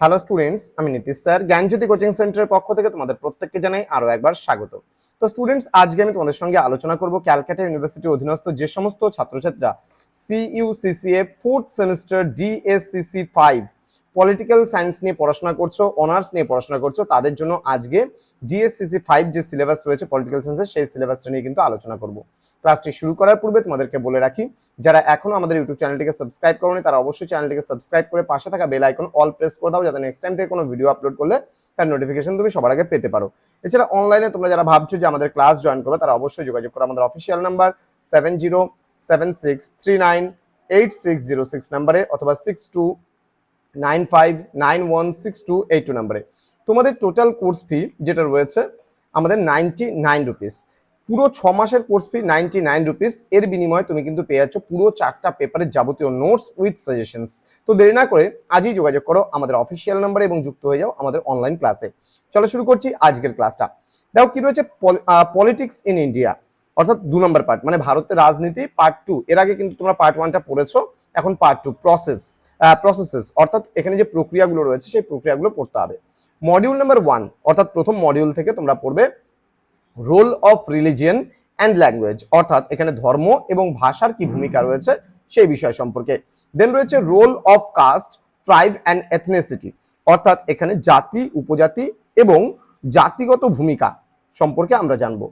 Hello students আমি Nitish sir. জ্ঞানজ্যোতি coaching সেন্টারের পক্ষ থেকে তোমাদের প্রত্যেককে জানাই আরও একবার স্বাগত। তো স্টুডেন্টস আজকে আমি তোমাদের সঙ্গে আলোচনা করব ক্যালকাটা ইউনিভার্সিটির অধীনস্থ যে সমস্ত ছাত্রছাত্রীরা CUCCA fourth semester DSCC five political science নিয়ে পড়াশোনা করছ অনার্স নিয়ে পড়াশোনা করছ, তাদের জন্য আজকে জিএসসিসি ফাইভ যে সিলেবাস রয়েছে পলিটিক্যাল সায়েন্সের সেই সিলেবাসটা নিয়ে কিন্তু আলোচনা করব। ক্লাসটি শুরু করার পূর্বে তোমাদেরকে বলে রাখি, যারা এখনও আমাদের ইউটিউব চ্যানেলটিকে সাবস্ক্রাইব করোনি, তারা অবশ্যই চ্যানেলটিকে সাবস্ক্রাইব করে পাশে থাকা বেল আইকন অল প্রেস করে দাও, যাতে নেক্সট টাইম থেকে কোনো ভিডিও আপলোড করলে তার নোটিফিকেশন তুমি সবার আগে পেতে পারো। এছাড়া অনলাইনে তোমরা যারা ভাবছ যে আমাদের ক্লাস জয়েন করবে, তারা অবশ্যই যোগাযোগ করো আমাদের official number seven zero seven six three nine eight six zero six নাম্বারে অথবা six two nine five nine one six two eight two নাম্বারে। তোমাদের টোটাল কোর্স ফি যেটা রয়েছে, আমাদের নাইনটি নাইন রুপিস পুরো ছ মাসের course fee ninety nine rupees এর বিনিময়ে তুমি কিন্তু পেয়ে যাচ্ছ পুরো চারটা পেপারের যাবতীয় নোটস উইথ সাজেশনস তো দেরি না করে আজই যোগাযোগ করো আমাদের অফিসিয়াল নাম্বারে এবং যুক্ত হয়ে যাও আমাদের অনলাইন ক্লাসে চলো শুরু করছি আজকের ক্লাসটা দেখো কি রয়েছে পলিটিক্স ইন ইন্ডিয়া অর্থাৎ দু নম্বর পার্ট মানে ভারতের রাজনীতি পার্ট টু এর আগে কিন্তু তোমরা পার্ট ওয়ানটা পড়েছো, এখন পার্ট টু প্রসেস প্রসেসেস অর্থাৎ এখানে যে প্রক্রিয়াগুলো রয়েছে, সেই প্রক্রিয়াগুলো পড়তে হবে। মডিউল নাম্বার ওয়ান অর্থাৎ প্রথম মডিউল থেকে তোমরা পড়বে role of religion and language অর্থাৎ এখানে ধর্ম এবং ভাষার কি ভূমিকা রয়েছে সেই বিষয় সম্পর্কে। দেন রয়েছে role of caste tribe and ethnicity অর্থাৎ এখানে জাতি, উপজাতি এবং জাতিগত ভূমিকা সম্পর্কে আমরা জানব।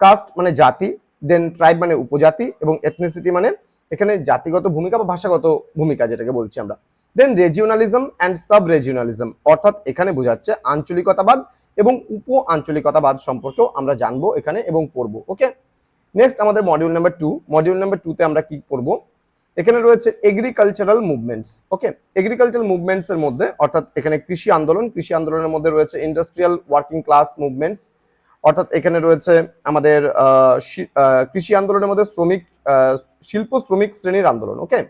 কাস্ট মানে জাতি দেন ট্রাইব মানে উপজাতি এবং এথনিসিটি মানে এখানে জাতিগত ভূমিকা বা ভাষাগত ভূমিকা যেটাকে বলছি আমরা। দেন রেজিওনালিজম অ্যান্ড সাব রেজিওনালিজম অর্থাৎ এখানে বোঝাচ্ছে আঞ্চলিকতাবাদ এবং উপ আঞ্চলিকতাবাদ সম্পর্কেও আমরা জানব এখানে এবং পড়ব ওকে নেক্সট আমাদের module number two module number টুতে আমরা কি পড়ব? এখানে রয়েছে agricultural movements okay agricultural movements এর মধ্যে, অর্থাৎ এখানে কৃষি আন্দোলন, কৃষি আন্দোলনের মধ্যে রয়েছে ইন্ডাস্ট্রিয়াল ওয়ার্কিং ক্লাস মুভমেন্টস অর্থাৎ এখানে রয়েছে আমাদের কৃষি আন্দোলনের মধ্যে শ্রমিক শিল্প শ্রমিক শ্রেণির আন্দোলন ওকে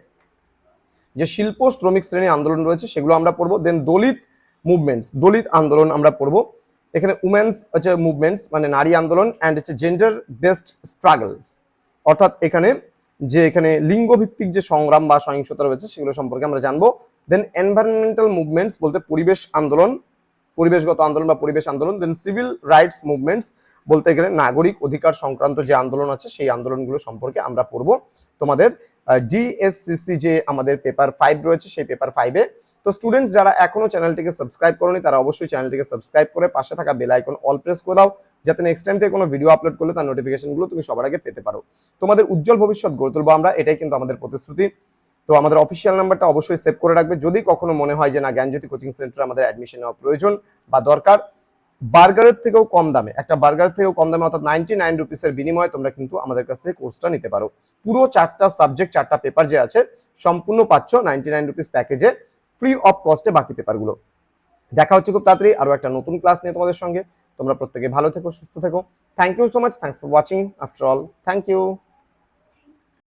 যে শিল্প শ্রমিক শ্রেণির আন্দোলন রয়েছে, সেগুলো আমরা পড়ব। দেন দলিত মুভমেন্টস দলিত আন্দোলন আমরা পড়ব। এখানে উমেন্স হচ্ছে মুভমেন্টস মানে নারী আন্দোলন অ্যান্ড হচ্ছে জেন্ডার বেসড স্ট্রাগলস অর্থাৎ এখানে যে এখানে লিঙ্গভিত্তিক যে সংগ্রাম বা সহিংসতা রয়েছে, সেগুলো সম্পর্কে আমরা জানব। দেন এনভায়রনমেন্টাল মুভমেন্টস বলতে পরিবেশ আন্দোলন পরিবেশগত আন্দোলন বা পরিবেশ আন্দোলন দেন সিভিল রাইটস মুভমেন্টস বলতে গেলে নাগরিক অধিকার সংক্রান্ত যে আন্দোলন আছে, সেই আন্দোলনগুলো সম্পর্কে আমরা পড়ব তোমাদের ডিএসসিসি যে আমাদের পেপার ফাইভ রয়েছে, সেই পেপার ফাইভে তো স্টুডেন্টস যারা এখনও চ্যানেলটিকে সাবস্ক্রাইব করনি, তারা অবশ্যই চ্যানেলটিকে সাবস্ক্রাইব করে পাশে থাকা বেল আইকন অল প্রেস করে দাও, যাতে নেক্সট টাইম থেকে কোনো ভিডিও আপলোড করলে তার নোটিফিকেশনগুলো তুমি সবার আগে পেতে পারো। তোমাদের উজ্জ্বল ভবিষ্যৎ গড়ে তুলবো আমরা, এটাই কিন্তু আমাদের প্রতিশ্রুতি। তো আমাদের অফিসিয়াল নাম্বারটা অবশ্যই সেভ করে রাখবে। যদি কখনো মনে হয় যে না, জ্ঞানজ্যোতি কোচিং সেন্টার আমাদের অ্যাডমিশন নেওয়া প্রয়োজন বা দরকার বার্গারের থেকেও কম দামে, একটা বার্গার থেকেও কম দামে, অর্থাৎ নাইনটি নাইন রুপিসের বিনিময়ে তোমরা কিন্তু আমাদের কাছ থেকে কোর্সটা নিতে পারো। পুরো চারটা সাবজেক্ট চারটা পেপার যে আছে, সম্পূর্ণ পাচ্ছ নাইনটি নাইন রুপিস প্যাকেজে ফ্রি অফ কস্টে বাকি পেপারগুলো দেখা হচ্ছে খুব তাড়াতাড়ি আরও একটা নতুন ক্লাস নিয়ে তোমাদের সঙ্গে। তোমরা প্রত্যেকে ভালো থেকো, সুস্থ থেকো। Thank you so much thanks for watching after all thank you